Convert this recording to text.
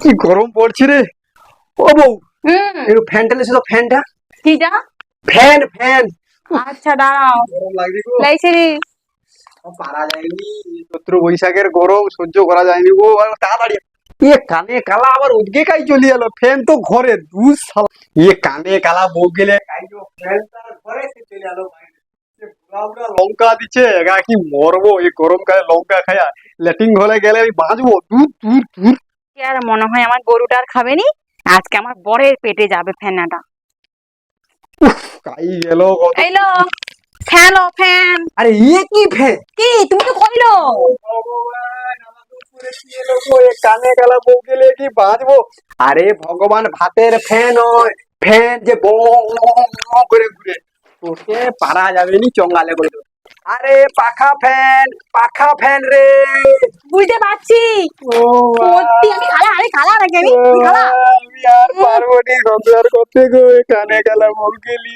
কি গরম পড়ছে রে ও বউ হুম একটু ফ্যানটা লেছে তো ফ্যানটা কিটা ফ্যান ফ্যান আচ্ছা দাঁড়াও গরম লাগছে গো লাইছে রে পারা যায়নি চৈত্র বৈশাখের গরম সহ্য করা যায়নি গো আর তাড়াতাড়ি ইয়ে কানে কালা আবার ওদিকে কাই চলে গেল ফ্যান তো ঘরে দু সাল ইয়ে কানে কালা বউ গেলে কাই গো ফ্যান তার ঘরে সে চলে গেল বাইরে সে বুড়া বুড়া লঙ্কা দিচ্ছে এগা কি মরবো এই গরমকালে লঙ্কা খায়া ল্যাটিং হলে গেলে আমি বাঁচবো দূর দূর দূর কি আর মনে হয় আমার গরুটা আর খাবে নি। আজকে আমার বরের পেটে যাবে গেল ফ্যান। আরে ইয়ে কি ফ্যান? কি তুমি তো কইলো? ভগবান আমার উপরে কি এলো গো, এ কানে কালা বউ গেলে কি বাঁচবো আরে ভগবান ভাতের ফ্যান হয় ফ্যান যে বং করে ঘুরে। তোকে পারা যাবে নি চঙ্গালে করে আরে পাখা ফ্যান পাখা ফ্যান রে। বুঝতে পারছি। ও আমি আর পারব নি সংসার করতে গো কানে কালা বউ গেলি